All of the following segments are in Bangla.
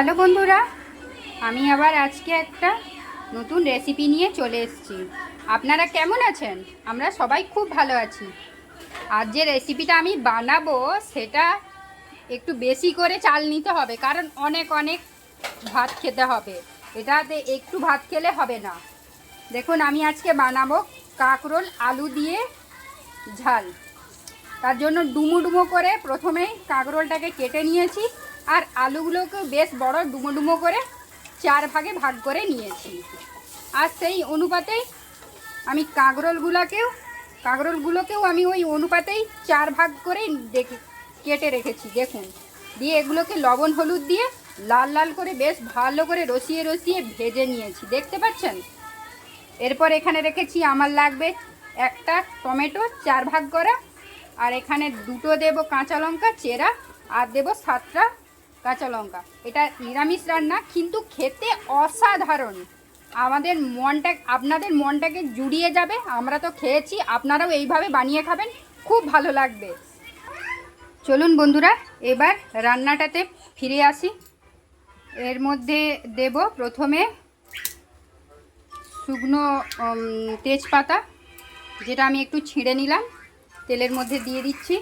হ্যালো বন্ধুরা, আমি আবার আজকে একটা নতুন রেসিপি নিয়ে চলে এসেছি। আপনারা কেমন আছেন? আমরা সবাই খুব ভালো আছি। আর যে রেসিপিটা আমি বানাবো, সেটা একটু বেশি করে চাল নিতে হবে, কারণ অনেক অনেক ভাত খেতে হবে। এটাতে একটু ভাত খেলে হবে না। দেখুন, আমি আজকে বানাবো কাঁকরোল, আলু দিয়ে ঝাল। তার জন্য ডুমো ডুমো করে প্রথমেই কাঁকরোলটাকে কেটে নিয়েছি। আর আলুগুলোকে বেশ বড় ডুমো ডুমো করে চার ভাগে ভাগ করে নিয়েছি। আর সেই অনুপাতেই আমি কাঁকরোলগুলোকেও কাঁকরোলগুলোকেও আমি ওই অনুপাতেই চার ভাগ করে দেখে, কেটে রেখেছি, দেখুন। দিয়ে এগুলোকে লবণ, হলুদ দিয়ে লাল লাল করে বেশ ভালো করে রসিয়ে রসিয়ে ভেজে নিয়েছি, দেখতে পাচ্ছেন? এরপর এখানে রেখেছি, আমার লাগবে একটা টমেটো চার ভাগ করা, আর এখানে দুটো দেব কাঁচা লঙ্কা, চেরা, আর দেব সাতটা কাঁচা লঙ্কা। এটা নিরামিষ রান্না, কিন্তু খেতে অসাধারণ। আমাদের মনটা, আপনাদের মনটাকে জুড়িয়ে যাবে। আমরা তো খেয়েছি, আপনারাও এইভাবে বানিয়ে খাবেন, খুব ভালো লাগবে। চলুন বন্ধুরা, এবার রান্নাটাতে ফিরে আসি। এর মধ্যে দেব প্রথমে শুকনো তেজপাতা, যেটা আমি একটু ছিঁড়ে নিলাম। তেলের মধ্যে দিয়ে দিচ্ছি।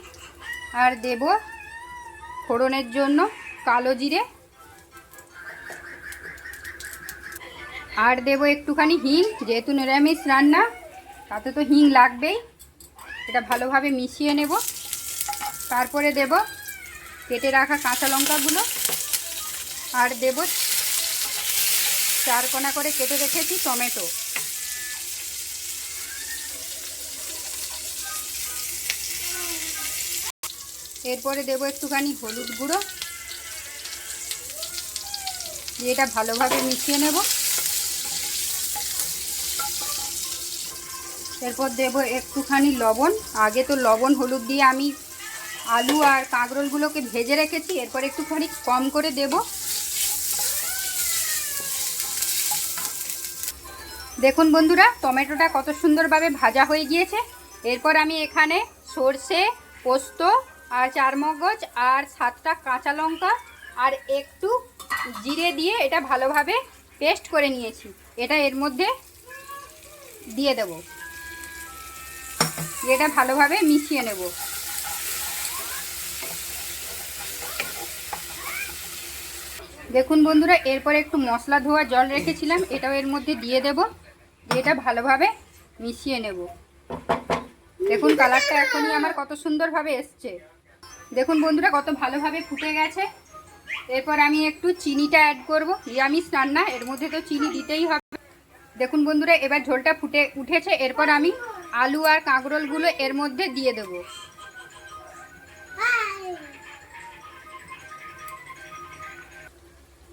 আর দেব ফোড়নের জন্য কালো জিরে। আর দেব একটুখানি হিং, যেহেতু নিরামিষ রান্না, তাতে তো হিং লাগবেই। এটা ভালোভাবে মিশিয়ে নেব। তারপরে দেব কেটে রাখা কাঁচা লঙ্কাগুলো। আর দেব চার কোনা করে কেটে রেখেছি টমেটো। এরপরে দেবো একটুখানি হলুদ গুঁড়ো। দিয়ে এটা ভালোভাবে মিশিয়ে নেব। এরপর দেব একটুখানি লবণ। আগে তো লবণ, হলুদ দিয়ে আমি আলু আর কাঁকরোলগুলোকে ভেজে রেখেছি। এরপর একটুখানি কম করে দেব। দেখুন বন্ধুরা, টমেটোটা কত সুন্দরভাবে ভাজা হয়ে গিয়েছে। এরপর আমি এখানে সর্ষে, পোস্ত আর চার মগজ আর সাতটা কাঁচা লঙ্কা আর একটু জিরে দিয়ে এটা ভালোভাবে পেস্ট করে নিয়েছি। এটা এর মধ্যে দিয়ে দেব। এটা ভালোভাবে মিশিয়ে নেব। দেখুন বন্ধুরা, এরপর একটু মশলা ধোয়া জল রেখেছিলাম, এটাও এর মধ্যে দিয়ে দেব। এটা ভালোভাবে মিশিয়ে নেব। দেখুন, কালারটা এখনই আমার কত সুন্দরভাবে এসছে। দেখুন বন্ধুরা, কত ভালোভাবে ফুটে গেছে। এরপর আমি একটু চিনিটা অ্যাড করব। নিরামিষ রান্না, এর মধ্যে তো চিনি দিতেই হবে। দেখুন বন্ধুরা, এবার ঝোলটা ফুটে উঠেছে। এরপর আমি আলু আর কাঁকরোলগুলো এর মধ্যে দিয়ে দেব।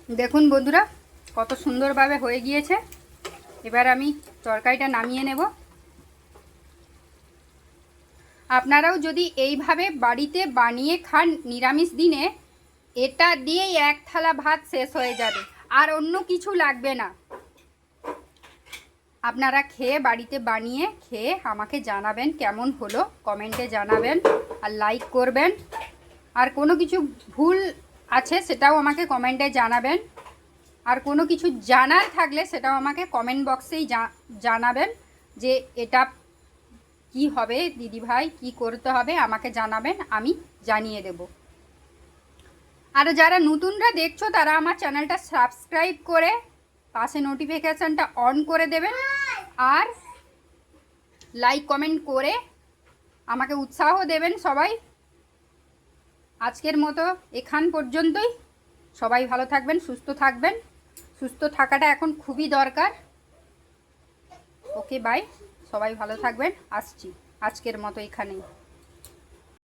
দেখুন বন্ধুরা, কত সুন্দরভাবে হয়ে গিয়েছে। এবার আমি তরকারিটা নামিয়ে নেব। আপনারাও যদি এইভাবে বাড়িতে বানিয়ে খান নিরামিষ দিনে এটা দিয়েই এক থালা ভাত শেষ হয়ে যাবে, আর অন্য কিছু লাগবে না। আপনারা খেয়ে বাড়িতে বানিয়ে খেয়ে আমাকে জানাবেন কেমন হলো, কমেন্টে জানাবেন আর লাইক করবেন। আর কোনো কিছু ভুল আছে সেটাও আমাকে কমেন্টে জানাবেন। আর কোনো কিছু জানার থাকলে সেটাও আমাকে কমেন্ট বক্সেই জানাবেন যে এটা কি হবে, দিদিভাই কি করতে হবে, আমাকে জানাবেন, আমি জানিয়ে দেব। আর যারা নতুনরা দেখছ, তারা আমার চ্যানেলটা সাবস্ক্রাইব করে পাশে নোটিফিকেশানটা অন করে দেবেন আর লাইক কমেন্ট করে আমাকে উৎসাহ দেবেন সবাই। আজকের মতো এখান পর্যন্তই। সবাই ভালো থাকবেন, সুস্থ থাকবেন। সুস্থ থাকাটা এখন খুবই দরকার। ওকে বাই সবাই ভালো থাকবেন। আসছি। আজকের মতো এখানেই।